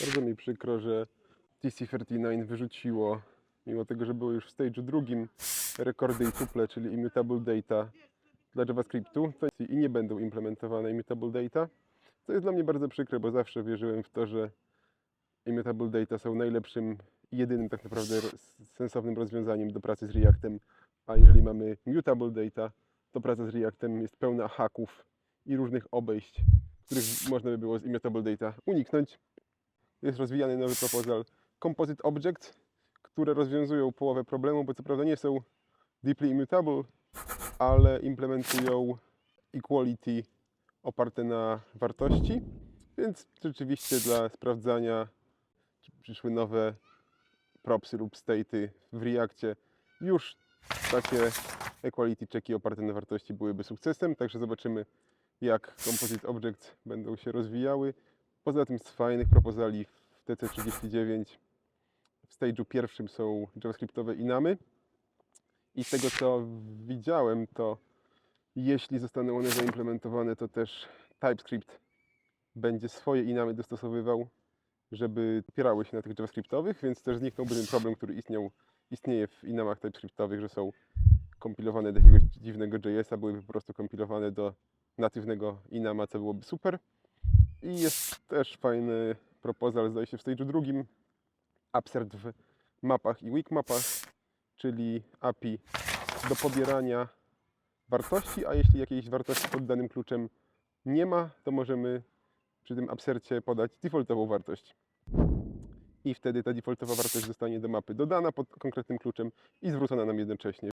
Bardzo mi przykro, że TC39 wyrzuciło, mimo tego, że było już w stage'u drugim, rekordy i tuple, czyli immutable data dla JavaScriptu to i nie będą implementowane immutable data. Co jest dla mnie bardzo przykre, bo zawsze wierzyłem w to, że immutable data są najlepszym i jedynym tak naprawdę sensownym rozwiązaniem do pracy z Reactem. A jeżeli mamy mutable data, to praca z Reactem jest pełna haków i różnych obejść, których można by było z immutable data uniknąć. Jest rozwijany nowy proposal Composite Objects, które rozwiązują połowę problemu, bo co prawda nie są deeply immutable, ale implementują equality oparte na wartości, więc rzeczywiście dla sprawdzania, czy przyszły nowe propsy lub state'y w Reakcie, już takie equality checki oparte na wartości byłyby sukcesem, także zobaczymy jak Composite Objects będą się rozwijały. Poza tym z fajnych proposali w TC39 w stage'u pierwszym są javascriptowe inamy i z tego co widziałem, to jeśli zostaną one zaimplementowane, to też TypeScript będzie swoje inamy dostosowywał, żeby opierały się na tych javascriptowych, więc też zniknąłby ten problem, który istniał, istnieje w inamach TypeScriptowych, że są kompilowane do jakiegoś dziwnego JS-a, byłyby po prostu kompilowane do natywnego inama, co byłoby super. I jest też fajny proposal, zdaje się w stage'u drugim, Absert w mapach i weak mapach, czyli API do pobierania wartości, a jeśli jakiejś wartości pod danym kluczem nie ma, to możemy przy tym absercie podać defaultową wartość. I wtedy ta defaultowa wartość zostanie do mapy dodana pod konkretnym kluczem i zwrócona nam jednocześnie.